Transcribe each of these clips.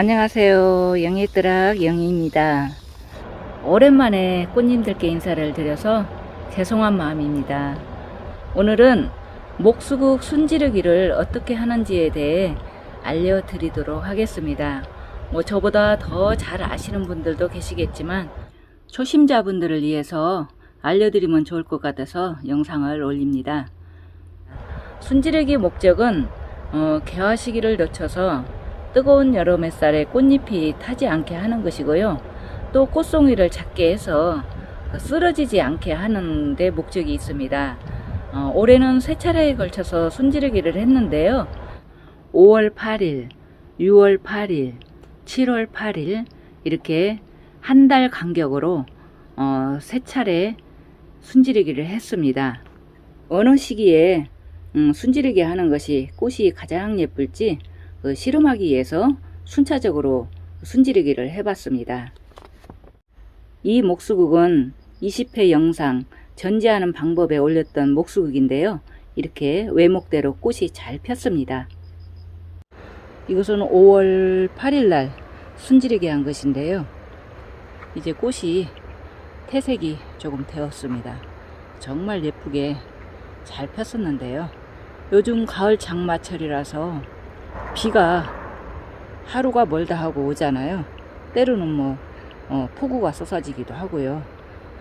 안녕하세요. 영희뜨락 영희입니다. 오랜만에 꽃님들께 인사를 드려서 죄송한 마음입니다. 오늘은 목수국 순지르기를 어떻게 하는지에 대해 알려드리도록 하겠습니다. 뭐 저보다 더 잘 아시는 분들도 계시겠지만 초심자분들을 위해서 알려드리면 좋을 것 같아서 영상을 올립니다. 순지르기 목적은 어, 개화 시기를 놓쳐서 뜨거운 여름 햇살에 꽃잎이 타지 않게 하는 것이고요. 또 꽃송이를 작게 해서 쓰러지지 않게 하는 데 목적이 있습니다. 어, 올해는 세 차례에 걸쳐서 순지르기를 했는데요. 5월 8일, 6월 8일, 7월 8일 이렇게 한 달 간격으로 어, 세 차례 순지르기를 했습니다. 어느 시기에 음, 순지르기 하는 것이 꽃이 가장 예쁠지 그 실험하기 위해서 순차적으로 순지르기를 해봤습니다. 이 목수국은 20회 영상 전지하는 방법에 올렸던 목수국인데요. 이렇게 외목대로 꽃이 잘 폈습니다. 이것은 5월 8일 날 순지르기 한 것인데요. 이제 꽃이 태색이 조금 되었습니다. 정말 예쁘게 잘 폈었는데요. 요즘 가을 장마철이라서 비가 하루가 멀다 하고 오잖아요. 때로는 뭐 어, 폭우가 쏟아지기도 하고요.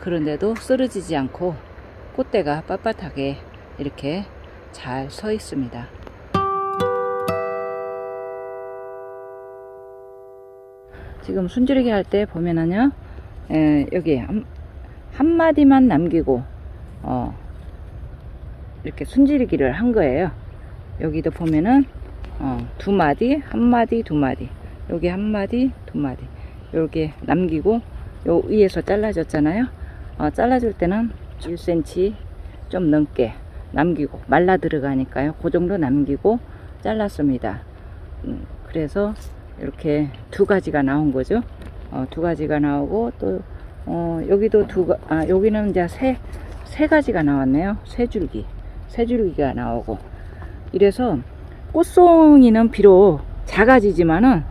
그런데도 쓰러지지 않고 꽃대가 빳빳하게 이렇게 잘 서 있습니다. 지금 순지르기 할 때 보면은요, 에, 여기 한, 한 마디만 남기고 어, 이렇게 순지르기를 한 거예요. 여기도 보면은 어, 두 마디, 한 마디, 두 마디. 여기 한 마디, 두 마디. 이렇게 남기고 요 위에서 잘라줬잖아요. 어, 잘라줄 때는 1cm 좀 넘게 남기고 말라 들어가니까요. 그 정도 남기고 잘랐습니다. 음, 그래서 이렇게 두 가지가 나온 거죠. 어, 두 가지가 나오고 또 어, 여기도 두 가, 아, 여기는 이제 세, 세 가지가 나왔네요. 세 줄기. 세 줄기가 나오고. 이래서 꽃송이는 비록 작아지지만은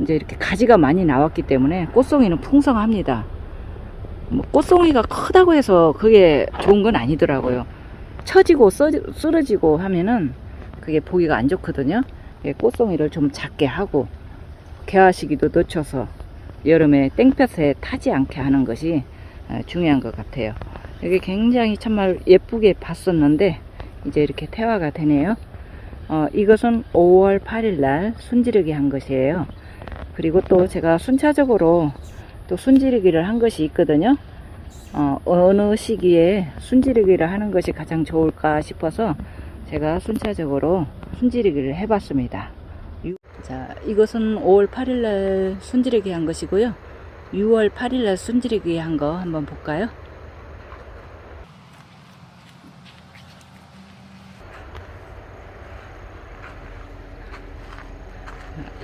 이제 이렇게 가지가 많이 나왔기 때문에 꽃송이는 풍성합니다. 뭐 꽃송이가 크다고 해서 그게 좋은 건 아니더라고요. 처지고 써, 쓰러지고 하면은 그게 보기가 안 좋거든요. 예, 꽃송이를 좀 작게 하고 개화 시기도 놓쳐서 여름에 땡볕에 타지 않게 하는 것이 아, 중요한 것 같아요. 여기 굉장히 정말 예쁘게 봤었는데 이제 이렇게 태화가 되네요. 어, 이것은 5월 8일 날 순지르기 한 것이에요. 그리고 또 제가 순차적으로 또 순지르기를 한 것이 있거든요. 어, 어느 시기에 순지르기를 하는 것이 가장 좋을까 싶어서 제가 순차적으로 순지르기를 해봤습니다. 유- 자, 이것은 5월 8일 날 순지르기 한 것이고요. 6월 8일 날 순지르기 한 거 한번 볼까요?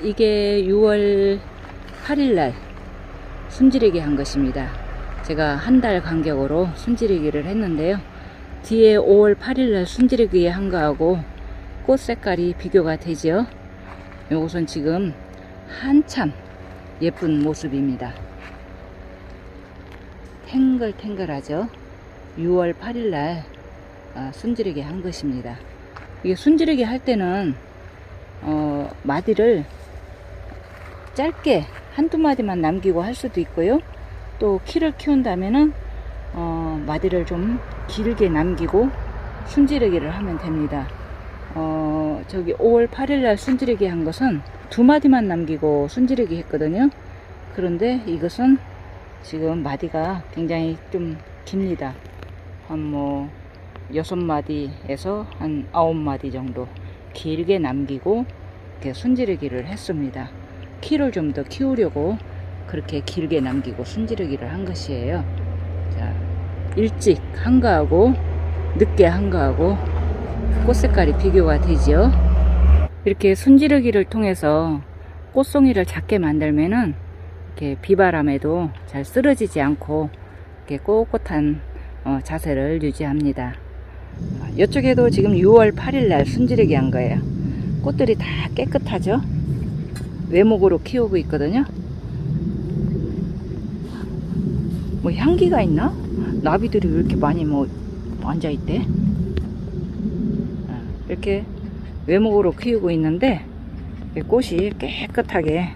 이게 6월 8일 날 순지르기 한 것입니다. 제가 한 달 간격으로 순지르기를 했는데요. 뒤에 5월 8일 날 순지르기 한 거하고 꽃 색깔이 비교가 되죠. 요것은 지금 한참 예쁜 모습입니다. 탱글탱글하죠. 6월 8일 날 아, 한 것입니다. 이게 순지르기 할 때는 어, 마디를 짧게 한두 마디만 남기고 할 수도 있고요. 또 키를 키운다면은 어, 마디를 좀 길게 남기고 순지르기를 하면 됩니다. 어, 저기 5월 8일 날 순지르기 한 것은 두 마디만 남기고 순지르기 했거든요. 그런데 이것은 지금 마디가 굉장히 좀 깁니다. 한 뭐 여섯 마디에서 한 아홉 마디 정도 길게 남기고 이렇게 순지르기를 했습니다. 키를 좀 더 키우려고 그렇게 길게 남기고 순지르기를 한 것이에요. 자, 일찍 한 거하고 늦게 한 거하고 꽃 색깔이 비교가 되지요. 이렇게 순지르기를 통해서 꽃송이를 작게 만들면은 이렇게 비바람에도 잘 쓰러지지 않고 이렇게 꼿꼿한 어, 자세를 유지합니다. 이쪽에도 지금 6월 8일 날 순지르기 한 거예요. 꽃들이 다 깨끗하죠? 외목으로 키우고 있거든요. 뭐 향기가 있나? 나비들이 왜 이렇게 많이 뭐 앉아 있대? 어, 이렇게 외목으로 키우고 있는데 이 꽃이 깨끗하게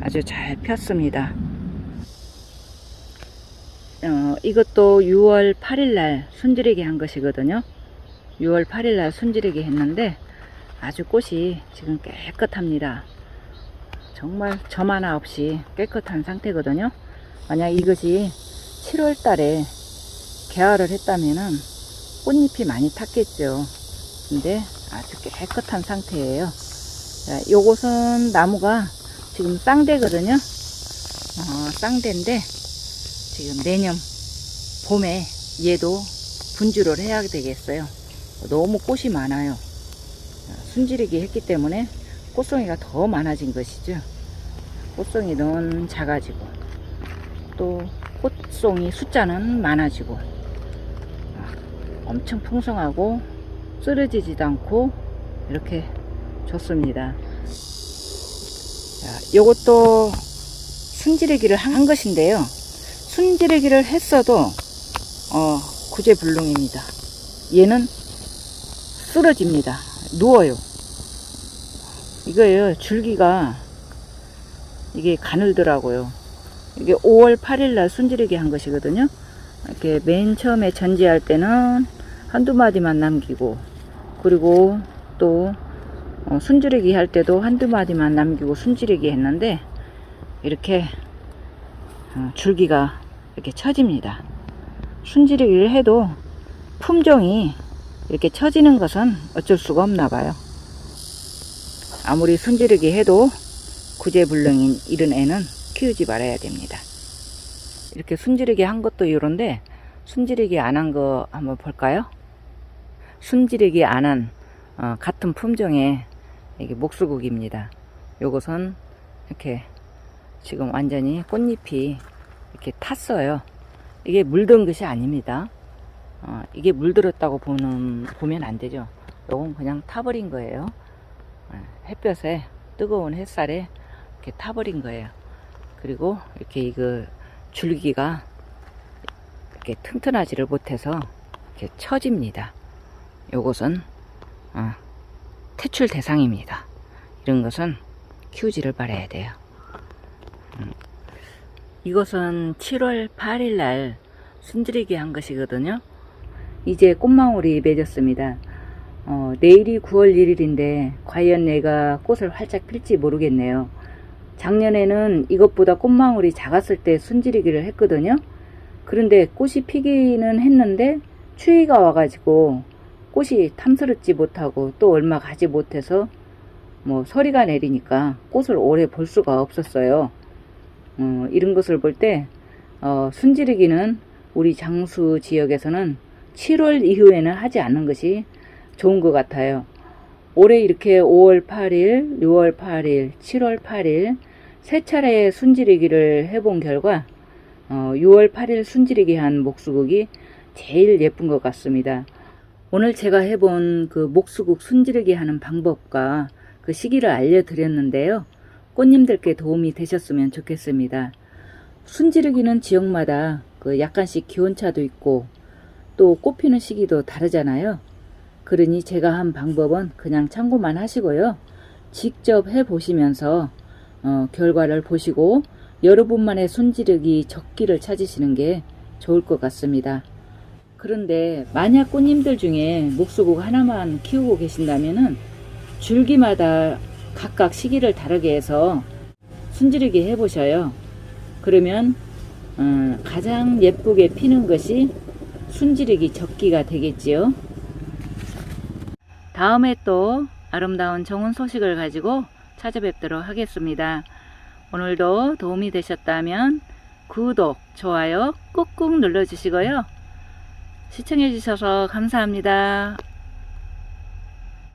아주 잘 폈습니다. 어, 이것도 6월 8일 날 순지르기 한 것이거든요. 6월 8일 날 순지르기 했는데 아주 꽃이 지금 깨끗합니다. 정말 점 하나 없이 깨끗한 상태거든요. 만약 이것이 7월 달에 개화를 했다면은 꽃잎이 많이 탔겠죠. 근데 아주 깨끗한 상태예요. 자, 요것은 나무가 지금 쌍대거든요. 어, 쌍대인데 지금 내년 봄에 얘도 분주를 해야 되겠어요. 너무 꽃이 많아요. 순지르기 했기 때문에 꽃송이가 더 많아진 것이죠. 꽃송이 는 작아지고 또 꽃송이 숫자는 많아지고 아, 엄청 풍성하고 쓰러지지도 않고 이렇게 좋습니다. 자, 요것도 순지르기를 한 것인데요. 순지르기를 했어도 어, 구제불능입니다. 얘는 쓰러집니다. 누워요. 이거예요. 줄기가 이게 가늘더라고요. 이게 5월 8일 날 순지르기 한 것이거든요. 이렇게 맨 처음에 전지할 때는 한두 마디만 남기고 그리고 또 어, 순지르기 할 때도 한두 마디만 남기고 순지르기 했는데 이렇게 어, 줄기가 이렇게 처집니다. 순지르기를 해도 품종이 이렇게 처지는 것은 어쩔 수가 없나 봐요. 아무리 순지르기 해도 구제불능인 이런 애는 키우지 말아야 됩니다. 이렇게 순지르기 한 것도 이런데 순지르기 안한 거 한번 볼까요? 순지르기 안한 어, 같은 품종의 이게 목수국입니다. 요것은 이렇게 지금 완전히 꽃잎이 이렇게 탔어요. 이게 물든 것이 아닙니다. 어, 이게 물들었다고 보는, 보면 안 되죠. 요건 그냥 타버린 거예요. 어, 햇볕에 뜨거운 햇살에 이렇게 타버린 거예요. 그리고 이렇게 이거 줄기가 이렇게 튼튼하지를 못해서 이렇게 처집니다. 요것은 어, 퇴출 대상입니다. 이런 것은 키우지를 말아야 돼요. 음. 이것은 7월 8일 날 순지르기 한 것이거든요. 이제 꽃망울이 맺었습니다. 어, 내일이 9월 1일인데 과연 내가 꽃을 활짝 필지 모르겠네요. 작년에는 이것보다 꽃망울이 작았을 때 순지르기를 했거든요. 그런데 꽃이 피기는 했는데 추위가 와가지고 꽃이 탐스럽지 못하고 또 얼마 가지 못해서 뭐 서리가 내리니까 꽃을 오래 볼 수가 없었어요. 어, 이런 것을 볼때 어, 순지르기는 우리 장수 지역에서는 7월 이후에는 하지 않는 것이 좋은 것 같아요. 올해 이렇게 5월 8일, 6월 8일, 7월 8일 세 차례 순지르기를 해본 결과 어, 6월 8일 순지르기 한 목수국이 제일 예쁜 것 같습니다. 오늘 제가 해본 그 목수국 순지르기 하는 방법과 그 시기를 알려드렸는데요. 꽃님들께 도움이 되셨으면 좋겠습니다. 순지르기는 지역마다 그 약간씩 기온차도 있고 또 꽃피는 시기도 다르잖아요. 그러니 제가 한 방법은 그냥 참고만 하시고요. 직접 해보시면서 어, 결과를 보시고 여러분만의 손지르기 적기를 찾으시는 게 좋을 것 같습니다. 그런데 만약 꽃님들 중에 목수국 하나만 키우고 계신다면은 줄기마다 각각 시기를 다르게 해서 순지르기 해보셔요. 그러면 어, 가장 예쁘게 피는 것이 순지르기 적기가 되겠지요. 다음에 또 아름다운 좋은 소식을 가지고 찾아뵙도록 하겠습니다. 오늘도 도움이 되셨다면 구독, 좋아요 꾹꾹 눌러주시고요. 시청해주셔서 감사합니다.